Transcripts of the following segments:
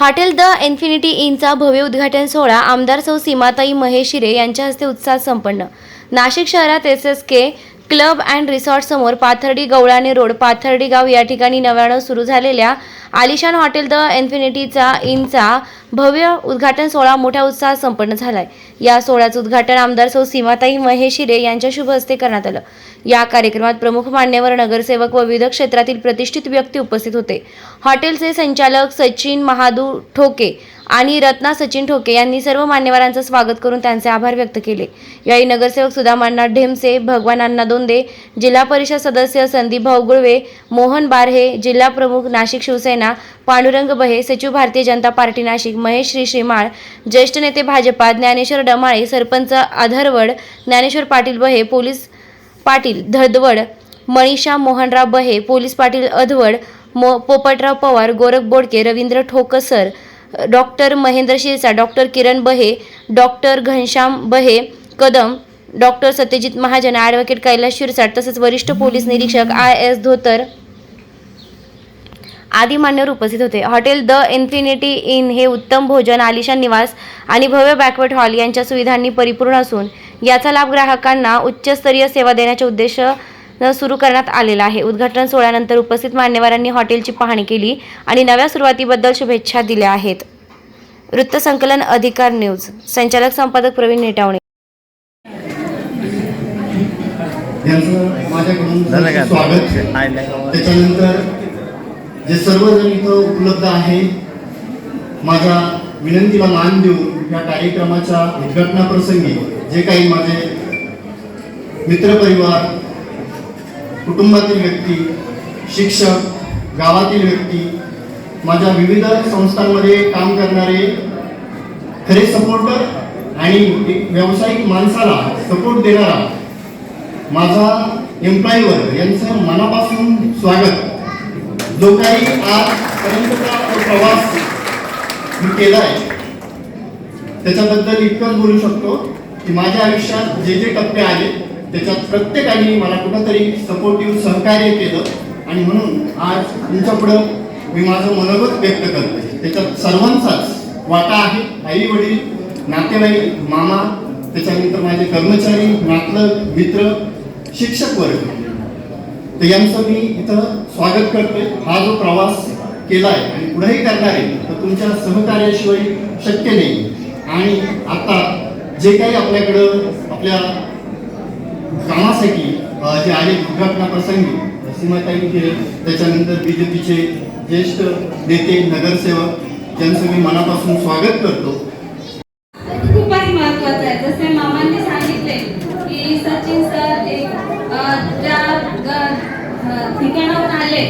Hotel the infinity इनचा भव्य उद्घाटन सोहळा आमदार सौ सीमाताई महेशिरे यांच्या हस्ते उत्साहात संपन्न. नाशिक शहरात S S K club and resort समोर पाथर्डी गवळाने रोड. पाथर्डी गाव या ठिकाणी नव्यानं सुरू झालेल्या आलिशान हॉटेल द इन्फिनिटीचा इनचा भव्य उद्घाटन सोहळा मोठ्या उत्साहात संपन्न झालाय. या सोहळ्याचं उद्घाटन आमदार सौ सीमाताई महेशिरे यांच्या शुभ हस्ते करण्यात आलं. या कार्यक्रमात प्रमुख मान्यवर नगरसेवक व विविध क्षेत्रातील प्रतिष्ठित व्यक्ती उपस्थित होते. हॉटेलचे संचालक सचिन महादू ठोके आणि रत्ना सचिन ठोके यांनी सर्व मान्यवरांचं स्वागत करून त्यांचे आभार व्यक्त केले. यावेळी नगरसेवक सुधामांना ढेमसे भगवान अण्णा दोंदे जिल्हा परिषद सदस्य संदीप भाऊ गुळवे मोहन बारहे जिल्हा प्रमुख नाशिक शिवसेना पांडुरंग बहे सचिव भारतीय जनता पार्टी नाशिक महेश श्री श्रीमाळ ज्येष्ठ नेते भाजपा ज्ञानेश्वर डमाळे सरपंच आधरवड ज्ञानेश्वर पाटील बहे पोलीस पाटील धदवड मनीषा मोहनराव बहे पोलीस पाटील अधवड मो Popatrao Pawar Gorakh Bodke Ravindra Thoksar doctor Mahendra Shirsa doctor Kiran Bahe doctor Ghanshyam Bahe Kadam doctor Satyajit Mahajan advocate Kailas Shirsat तसेच वरिष्ठ पोलीस निरीक्षक आय एस धोतर आदी मान्यवर उपस्थित होते. हॉटेल द इन्फिनिटी इन हे उत्तम भोजन आलिशान निवास आणि भव्य बॅकवर्ट हॉल यांच्या सुविधांनी परिपूर्ण असून याचा लाभ ग्राहकांना उच्चस्तरीय सेवा देण्याच्या उद्देश सुरू करण्यात आलेला आहे. उद्घाटन सोहळ्यानंतर उपस्थित मान्यवरांनी हॉटेलची पाहणी केली आणि नव्या सुरुवातीबद्दल शुभेच्छा दिल्या आहेत. वृत्तसंकलन अधिकार न्यूज. संचालक संपादक प्रवीण नेटावणे. जे सर्वजण इथं उपलब्ध आहे माझ्या विनंतीला मान देऊन या कार्यक्रमाच्या उद्घाटनाप्रसंगी जे काही माझे मित्रपरिवार कुटुंबातील व्यक्ती शिक्षक गावातील व्यक्ती माझ्या विविध संस्थांमध्ये काम करणारे खरे सपोर्टर आणि व्यावसायिक माणसाला सपोर्ट देणारा माझा एम्प्लॉईवर यांचं मनापासून स्वागत. जो काही आजपर्यंतचा प्रवास मी केला आहे त्याच्याबद्दल इतकंच बोलू शकतो की माझ्या आयुष्यात जे जे टप्पे आले त्याच्यात प्रत्येकाने मला कुठंतरी सपोर्टिव्ह सहकार्य केलं आणि म्हणून आज तुमच्यापुढं मी माझं मनोगत व्यक्त करतो त्याच्यात सर्वांचाच वाटा आहे. आई वडील नातेवाईक मामा त्याच्यानंतर माझे कर्मचारी नातलग मित्र शिक्षक वर्ग. तर यांचं मी इथं स्वागत करतोय. हा जो प्रवास केला आहे आणि पुढेही करणार आहे तर तुमच्या सहकार्याशिवाय शक्य नाही. आणि आता जे काही आपल्याकडं आपल्या कामासाठी जे आहे उद्घाटना प्रसंगी सीमाताई केले त्याच्यानंतर बी जे पीचे ज्येष्ठ नेते नगरसेवक ज्यांचं मी मनापासून स्वागत करतो. खूपच महत्वाचं आहे. जसे मामांनी सांगितले की सचिन सर एक त्या ठिकाणावर आले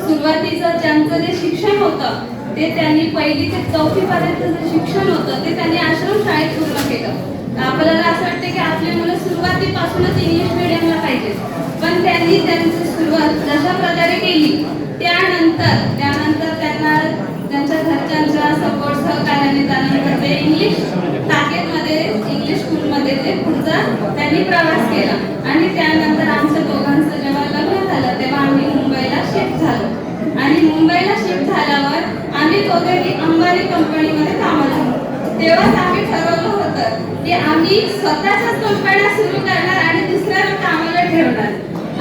सुरुवातीचं ज्यांचं जे शिक्षण होतं ते त्यांनी पहिली ते चौथी जे शिक्षण होतं ते त्यांनी आश्रम शाळेत पूर्ण केलं. आपल्याला असं वाटतं की आपली मुलं सुरुवातीपासूनच इंग्लिश मिडियमला पाहिजे. पण त्यांनी त्यांची सुरुवात जशा प्रकारे केली त्यानंतर त्यानंतर त्यांना त्यांच्या घरच्यांच्या सपोर्ट सहकार्याने त्यानंतर ते इंग्लिश टाकेमध्ये इंग्लिश स्कूलमध्ये ते पुढचा त्यांनी प्रवास केला. आणि त्यानंतर आमच्या दोघांचं जेव्हा लग्न झालं तेव्हा आम्ही मुंबईला शिफ्ट झालो. आणि मुंबईला शिफ्ट झाल्यावर आम्ही दोघेही अंबानी कंपनीमध्ये कामाला झालो तेव्हाच आम्ही ठरवलं होतं की आम्ही स्वतःच्याच कंपन्या सुरू करणार आणि दुसऱ्याला कामाला ठेवणार.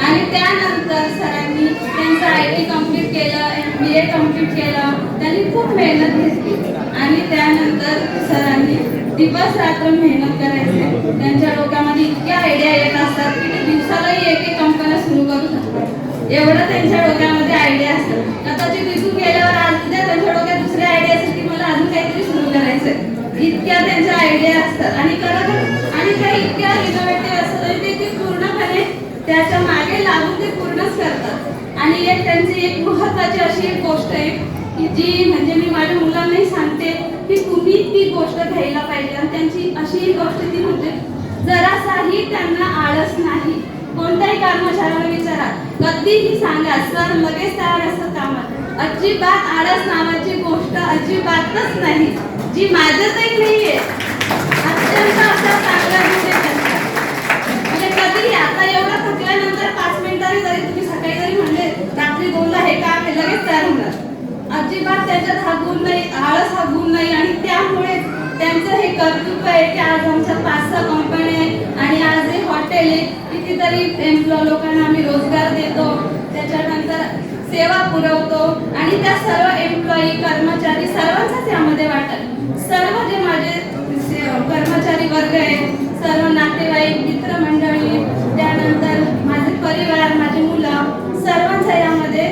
आणि त्यानंतर सरांनी त्यांचं आय टी कंप्लीट केलं एम बी ए कंप्लीट केलं. त्यांनी खूप मेहनत घेतली. आणि त्यानंतर सरांनी दिवस रात्र मेहनत करायचे. त्यांच्या डोक्यामध्ये इतक्या आयडिया येत असतात की ते दिवसालाही एक एक कंपन्या सुरू करू शकतात. एवढं त्यांच्या डोक्यामध्ये आयडिया असतात आता ते तिथून गेल्यावर आज उद्या त्यांच्या डोक्यात दुसरी आयडिया असते की मला अजून काहीतरी सुरू करायचंय इतक्या त्यांच्या आयडिया असतात. आणि खरं आणि त्या इतक्या इनोव्हेटिव्ह असतात ते ते पूर्णपणे त्याच्यामागे लागून ते पूर्णच करतात. आणि एक त्यांची एक महत्वाची अशी एक गोष्ट आहे की जी म्हणजे मी माझ्या मुलांनाही सांगते की तुम्ही ती गोष्ट घ्यायला पाहिजे. आणि त्यांची अशी एक गोष्ट ती म्हणजे जरासाही त्यांना आळस नाही. कोणत्याही कर्मचाऱ्याला विचारा. कधीही सांगा सर लगेच तयार असतात कामात. अजिबात आळस नावाची गोष्ट अजिबातच नाही. जी माझ्यातही नाहीये. अत्यंत असा चांगला म्हणजे गुण आहे म्हणजे कधी आता एवढा थकल्यानंतर पाच मिनिटांनी जरी तुम्ही सकाळी जरी म्हणले रात्री दोनला हे काम हे लगेच तयार होणार. अजिबात त्याच्यात हा गुण नाही आळस हा गुण नाही. आणि त्यामुळे त्यांचं हे कर्तृत्व आहे की आज आमच्या पाच सहा कंपन्या आहे आणि आज हे हॉटेल आहे. कितीतरी एम्प्लॉ लोकांना आम्ही रोजगार देतो. त्याच्यानंतर सेवा पुरवतो. आणि त्या सर्व एम्प्लॉई कर्मचारी सर्वांचाच यामध्ये वाटत. सर्व जे माझे कर्मचारी वर्ग आहे सर्व नातेवाईक मित्रमंडळी त्यानंतर माझे परिवार माझी मुलं सर्वांचा यामध्ये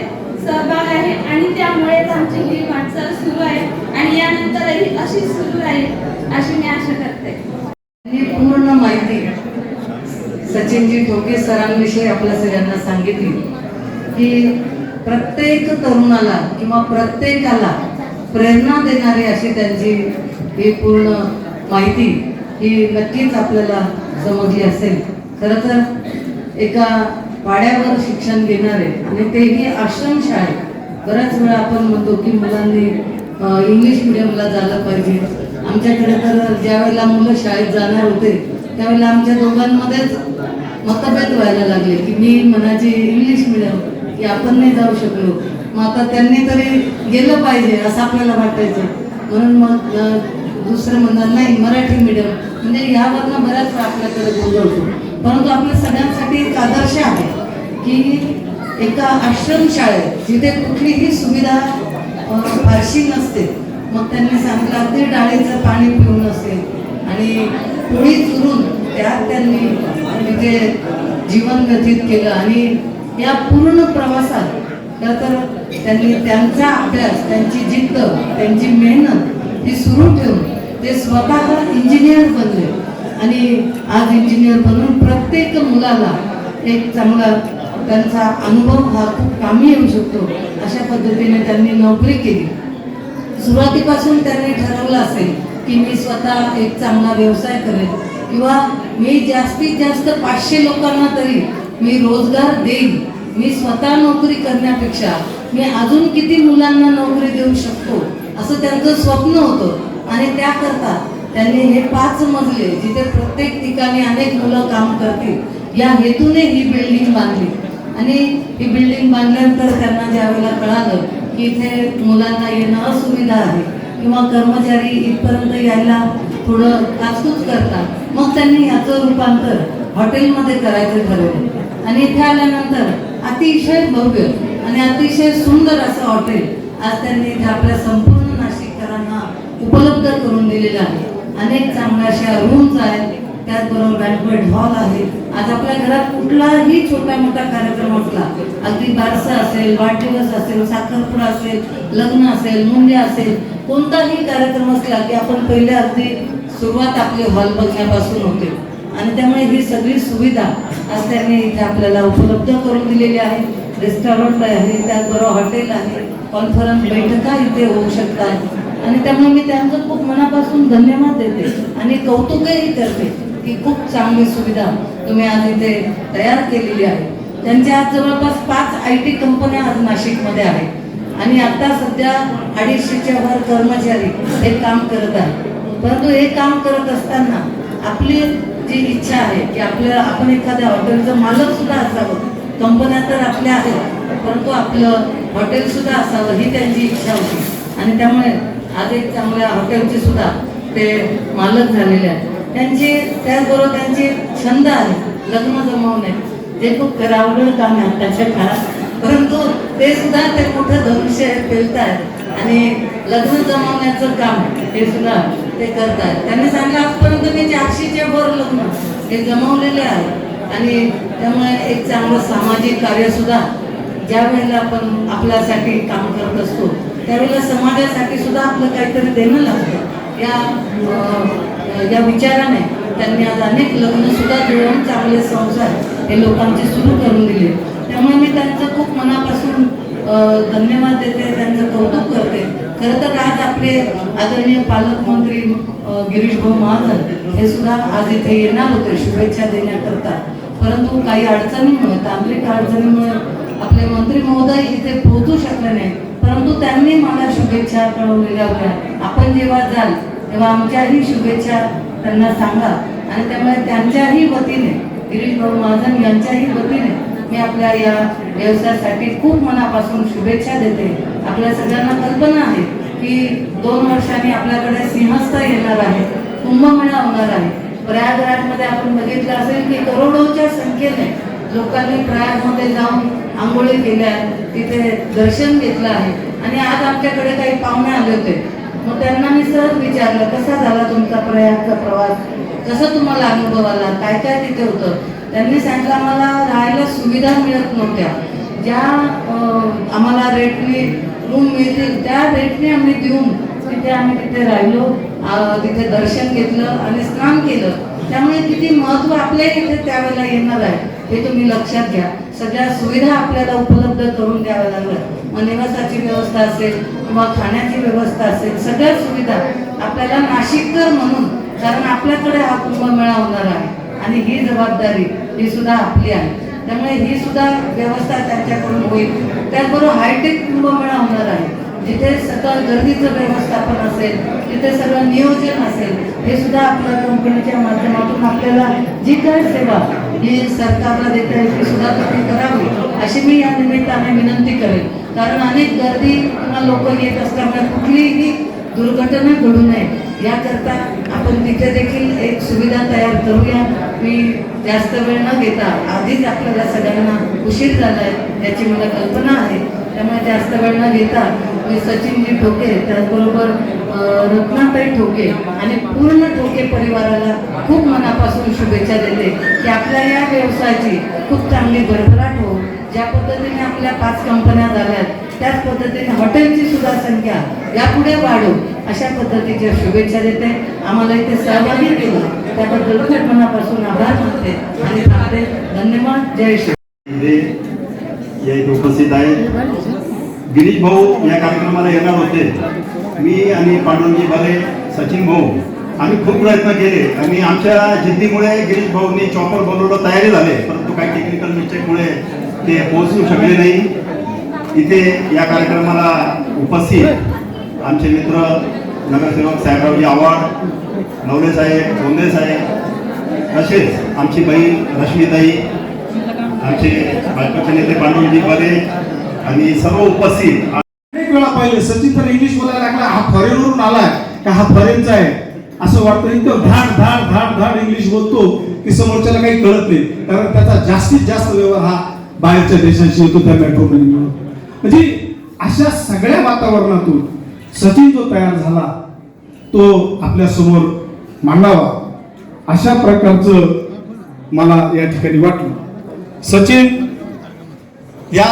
सहभाग आहे आणि त्यामुळेच आमची ही वाटचाल सुरू आहे आणि यानंतरही अशीच सुरू राहील अशी मी आशा करते. ही पूर्ण माहिती सचिनजी टोके सरांविषयी आपल्या सगळ्यांना सांगितली की प्रत्येक तरुणाला किंवा प्रत्येकाला प्रेरणा देणारी अशी त्यांची ही पूर्ण माहिती ही नक्कीच आपल्याला समजली असेल. खरं तर एका पाड्यावर शिक्षण घेणारे आणि तेही आश्रमशाळेत बऱ्याच वेळा आपण म्हणतो की मुलांनी इंग्लिश मिडियमला झालं पाहिजे. आमच्याकडे तर ज्यावेळेला मुलं शाळेत जाणार होते त्यावेळेला आमच्या दोघांमध्येच मतभेद व्हायला लागले की मी म्हणायची इंग्लिश मिडियम की आपण नाही जाऊ शकलो. मग आता त्यांनी तरी गेलं पाहिजे असं आपल्याला वाटायचं. म्हणून मग दुसरं म्हणणार नाही मराठी मीडियम म्हणजे यावरनं बऱ्याच वेळा आपल्याकडे गोंधळतो परंतु आपल्या सगळ्यांसाठी एक आदर्श आहे की एका आश्रमशाळेत जिथे कुठलीही सुविधा फारशी नसते मग त्यांनी सांगितलं अगदी डाळीचं पाणी पिऊन असेल आणि पोळी चुरून त्यात त्यांनी तिथे जीवन व्यतीत केलं. आणि या पूर्ण प्रवासात तर त्यांनी त्यांचा अभ्यास त्यांची जिद्द त्यांची मेहनत ही सुरू ठेवून ते स्वतः इंजिनियर बनले. आणि आज इंजिनियर बनून प्रत्येक मुलाला एक चांगला त्यांचा अनुभव हा खूप कामी येऊ शकतो अशा पद्धतीने त्यांनी नोकरी केली. सुरुवातीपासून त्यांनी ठरवलं असेल की मी स्वतः एक चांगला व्यवसाय करेन किंवा मी जास्तीत जास्त पाचशे लोकांना तरी मी रोजगार देईन. मी स्वतः नोकरी करण्यापेक्षा मी अजून किती मुलांना नोकरी देऊ शकतो असं त्यांचं स्वप्न होतं. आणि त्याकरता त्यांनी हे पाच मजले जिथे प्रत्येक ठिकाणी अनेक मुलं काम करतील या हेतूने ही बिल्डिंग बांधली. आणि ही बिल्डिंग बांधल्यानंतर त्यांना ज्यावेळेला कळालं की इथे मुलांना येणं असुविधा आहे किंवा कर्मचारी इथपर्यंत यायला थोडं काचकूच करतात मग त्यांनी याचं रूपांतर हॉटेलमध्ये करायचं ठरवलं. आणि इथे आल्यानंतर अतिशय भव्य आणि अतिशय सुंदर असं हॉटेल आज त्यांनी इथे आपल्या संपूर्ण नाशिककरांना उपलब्ध करून दिलेलं आहे. अनेक चांगल्या अशा रूम्स आहेत. त्याचबरोबर बँकवेट हॉल आहे. आज आपल्या घरात कुठलाही छोटा मोठा कार्यक्रम असला अगदी बारसा असेल वाढदिवस असेल साखरपुडा असेल लग्न असेल मुंडे असेल कोणताही कार्यक्रम असला की आपण पहिले अगदी सुरुवात आपली हॉल बघण्यापासून होते. आणि त्यामुळे ही सगळी सुविधा आज त्यांनी इथे आपल्याला उपलब्ध करून दिलेली आहे. रेस्टॉरंट आहे त्याचबरोबर हॉटेल आहे कॉन्फरन्स बैठका इथे होऊ शकतात. आणि त्यामुळे मी त्यांचं खूप मनापासून धन्यवाद देते आणि कौतुकही करते की खूप चांगली सुविधा तुम्ही आज इथे तयार केलेली आहे. त्यांच्या आज जवळपास पाच आय टी कंपन्या आज नाशिकमध्ये आहेत. आणि आता सध्या अडीचशेच्या वर कर्मचारी हे काम करत आहेत. परंतु हे काम करत असताना आपली जी इच्छा आहे की आपल्या आपण एखाद्या हॉटेलचं मालक सुद्धा असावं. कंपन्या तर आपल्या आहेत परंतु आपलं हॉटेल सुद्धा असावं ही त्यांची इच्छा होती. आणि त्यामुळे आज एक चांगल्या हॉटेलचे सुद्धा ते मालक झालेले आहेत. त्यांची त्याचबरोबर त्यांची छंद आहे लग्न जमवणे. ते खूप करावं काम आहे आताच्या काळात. परंतु ते सुद्धा ते मोठं धनुष्य पेलत आहेत आणि लग्न जमवण्याचं काम हे सुद्धा ते करत आहेत त्यांनी सांगितलं आजपर्यंत मी चारशेच्या वर लग्न हे जमवलेले आहे. आणि त्यामुळे एक चांगलं सामाजिक कार्यसुद्धा ज्या वेळेला आपण आपल्यासाठी काम करत असतो त्यावेळेला समाजासाठी सुद्धा आपलं काहीतरी देणं लागतं. या या विचाराने त्यांनी आज अनेक लग्नसुद्धा जुळवून चांगले संसार हे लोकांचे सुरू करून दिले. त्यामुळे मी त्यांचं खूप मनापासून धन्यवाद देते त्यांचं कौतुक करते. खरं तर आज आपले आदरणीय पालकमंत्री गिरीश भाऊ महाजन हे सुद्धा आज इथे येणार होते शुभेच्छा देण्याकरता. परंतु काही अडचणीमुळे तांत्रिक अडचणीमुळे आपले मंत्री महोदय इथे पोहोचू शकले नाही परंतु त्यांनी मला शुभेच्छा कळवलेल्या होत्या. आपण जेव्हा जाल तेव्हा आमच्याही शुभेच्छा त्यांना सांगा. आणि त्यामुळे त्यांच्याही वतीने गिरीश भाऊ महाजन यांच्याही वतीने मी आपल्या या व्यवसायासाठी खूप मनापासून शुभेच्छा देते. आपल्या सगळ्यांना कल्पना आहे की दोन वर्षांनी आपल्याकडे सिंहस्थ येणार आहे कुंभमेळा होणार आहे. प्रयागराजमध्ये आपण बघितलं असेल की करोडोच्या संख्येने लोकांनी प्रयागमध्ये जाऊन आंघोळी केल्या तिथे दर्शन घेतलं आहे. आणि आज आमच्याकडे काही पाहुणे आले होते. मग त्यांना मी सहज विचारलं कसा झाला तुमचा प्रयागचा प्रवास? कसं तुम्हाला अनुभव आला? काय काय तिथे होतं? त्यांनी सांगितलं आम्हाला राहायला सुविधा मिळत नव्हत्या. ज्या आम्हाला रेटनी रूम मिळतील त्या रेटने आम्ही देऊन तिथे आम्ही तिथे राहिलो. तिथे दर्शन घेतलं आणि स्नान केलं. त्यामुळे किती महत्त्व आपल्या इथे त्यावेळेला येणार आहे हे तुम्ही लक्षात घ्या. सगळ्या सुविधा आपल्याला उपलब्ध करून द्याव्या लागल्या मग निवासाची व्यवस्था असेल किंवा खाण्याची व्यवस्था असेल सगळ्या सुविधा आपल्याला नाशिककर म्हणून कारण आपल्याकडे हा कुंभमेळा होणार आहे. आणि ही जबाबदारी ही सुद्धा आपली आहे. त्यामुळे ही सुद्धा व्यवस्था त्यांच्याकडून होईल. त्याचबरोबर हायटेक कुंभमेळा होणार आहे. जिथे सगळं गर्दीचं व्यवस्थापन असेल तिथे सगळं नियोजन असेल हे सुद्धा आपल्या कंपनीच्या माध्यमातून आपल्याला जी काय सेवा ही सरकारला देता येईल ती सुद्धा तुम्ही करावी अशी मी या निमित्ताने विनंती करेन. कारण अनेक गर्दी किंवा लोक येत असल्यामुळे कुठलीही दुर्घटना घडू नये. याकरता आपण तिथे देखील एक सुविधा तयार करूया. मी जास्त वेळ न घेता आधीच आपल्याला सगळ्यांना उशीर झाला आहे याची मला कल्पना आहे. त्यामुळे जास्त वेळ न घेता मी सचिनजी ठोके त्याचबरोबर रत्नाताई ठोके आणि पूर्ण ठोके परिवाराला खूप मनापासून शुभेच्छा देते की आपल्या या व्यवसायाची खूप चांगली भरभराट हो. ज्या पद्धतीने आपल्या पाच कंपन्या झाल्यात त्याच पद्धतीने हॉटेलची सुद्धा संख्या यापुढे वाढो अशा पद्धतीच्या शुभेच्छा देते. आम्हाला इथे सहभागी केलं. त्याबद्दल मनापासून आभार मानते आणि धन्यवाद. जय श्री या उपस्थित आहेत गिरीश भाऊ या कार्यक्रमाला येणार होते. मी आणि पांडुरंगी बाले सचिन भाऊ आम्ही खूप प्रयत्न केले. आणि आमच्या जिद्दीमुळे गिरीश भाऊंनी चॉपर बनवलं तयारी झाले. परंतु काही टेक्निकल मिस्टेकमुळे ते पोहोचू शकले नाही. इथे या कार्यक्रमाला उपस्थित आमचे मित्र नगरसेवक साहेबरावजी आव्हाड नवले साहेब गोंदे साहेब तसेच आमची बहीण रश्मीताई आमचे भाजपचे नेते पांडुरजी बरे आणि सर्व उपस्थित. अनेक वेळा पाहिले सचिन तर इंग्लिश बोलायला लागला हा फॉरेनवरून आलाय का हा फॉरेनचा आहे? असं वाटतं इतकं धाड धाड धाड धाड इंग्लिश बोलतो की समोरच्याला काही कळत नाही. कारण त्याचा जास्तीत जास्त व्यवहार हा बाहेरच्या देशांशी होतो त्या मेट्रोमध्ये म्हणजे अशा सगळ्या वातावरणातून सचिन जो तयार झाला तो आपल्यासमोर मांडावा. अशा प्रकारचं मला या ठिकाणी वाटलं. सचिन या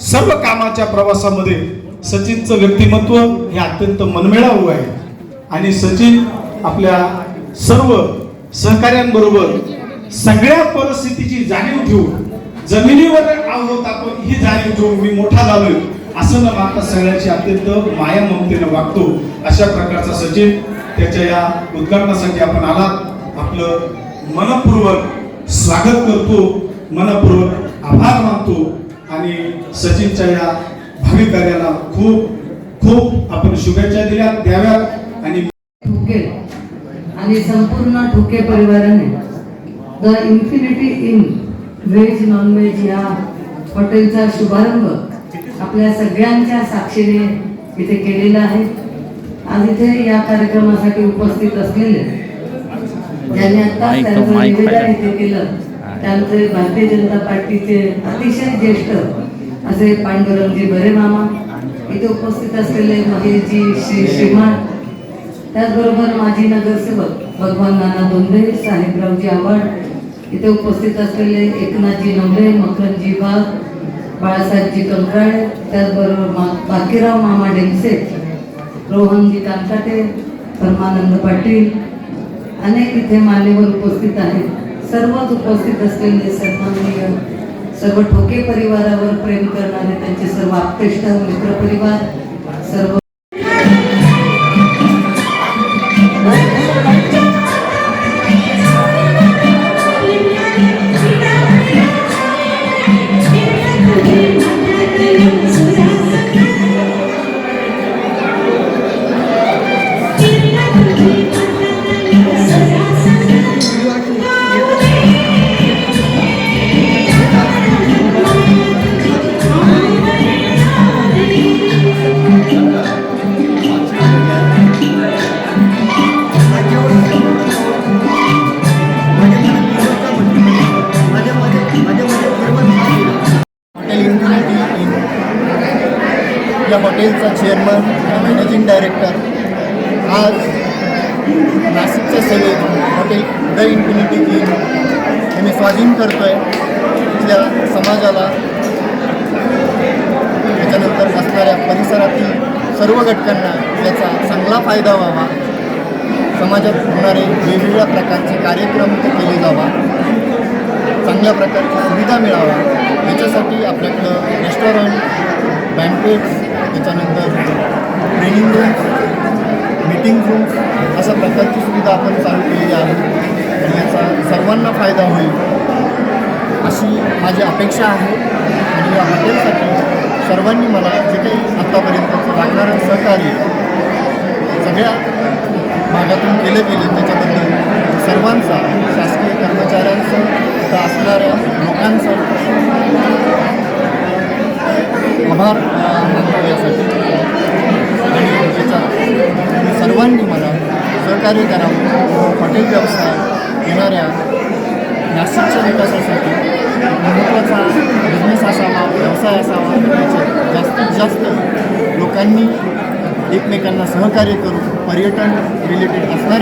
सर्व कामाच्या प्रवासामध्ये सचिनचं व्यक्तिमत्व हे अत्यंत मनमिळावू आहे. आणि सचिन आपल्या सर्व सहकाऱ्यांबरोबर सगळ्या परिस्थितीची जाणीव ठेवून जमिनीवर आहोत आपण ही जाणीव ठेवून मी मोठा झालोय. असं न मागता सगळ्याची अत्यंत माया ममतेनं वागतो अशा प्रकारचा सचिन त्याच्या या उद्घाटनासाठी आपण आलात. आपलं मनपूर्वक स्वागत करतो मनपूर्वक आभार मानतो आणि सचिनच्या या भावी कार्याला खूप खूप आपण शुभेच्छा दिल्या द्याव्यात आणि ठोके. आणि संपूर्ण ठोके परिवाराने the infinity in veg non veg या हॉटेलचा शुभारंभ आपल्या सगळ्यांच्या साक्षीने इथे केलेला आहे आज इथे या कार्यक्रमासाठी उपस्थित असलेले ज्यांनी आता त्यांचं निवेदन. इथे केलं त्यांचे भारतीय जनता पार्टीचे अतिशय ज्येष्ठ असे पांडुरंगजी बरे मामा इथे उपस्थित असलेले महेशजी श्री श्रीमान त्याचबरोबर माजी नगरसेवक भगवान नाना दोंदे साहेबरावजी आव्हाड इथे उपस्थित असलेले एकनाथजी नवले मखनजी वाघ बाळासाहेबजी कंकाळे त्याचबरोबर मा बाकीराव मामा डेमसे रोहनजी कानकाटे परमानंद पाटील अनेक इथे मान्यवर उपस्थित आहेत. सर्वच उपस्थित असलेले सन्माननीय सर्व ठोके परिवारावर प्रेम करणारे त्यांचे सर्व आप्तेष्ट मित्रपरिवार सर्व हॉटेलचा चेअरमन मॅनेजिंग डायरेक्टर आज नाशिकच्या सेवेत हॉटेल द इन्फिनिटी इन हे मी स्वाधीन करतो आहे इथल्या समाजाला त्याच्यानंतर असणाऱ्या परिसरातील सर्व घटकांना याचा चांगला फायदा व्हावा. समाजात होणारे वेगवेगळ्या प्रकारचे कार्यक्रम ते केले जावा. चांगल्या प्रकारची सुविधा मिळावा. याच्यासाठी आपल्याकडं रेस्टॉरंट बँकेट्स त्याच्यानंतर ट्रेनिंग रूम्स मीटिंग रूम्स अशा प्रकारची सुविधा आपण चालू केलेली आहे. याचा सर्वांना फायदा होईल अशी माझी अपेक्षा आहे. आणि या हॉटेलसाठी सर्वांनी मला जे काही आत्तापर्यंत लागणारं सहकार्य सगळ्या भागातून केलं गेलं त्याच्याबद्दल सर्वांचा शासकीय कर्मचाऱ्यांचं असणाऱ्या लोकांचं आभार. मानतो यासाठी आणि सर्वांनी मला सहकार्य करावं हॉटेल व्यवसाय येणाऱ्या नाशिकच्या विकासासाठी महत्त्वाचा बिझनेस असावा व्यवसाय असावा याच्यात जास्तीत जास्त लोकांनी एकमेकांना सहकार्य करून पर्यटन रिलेटेड असणारे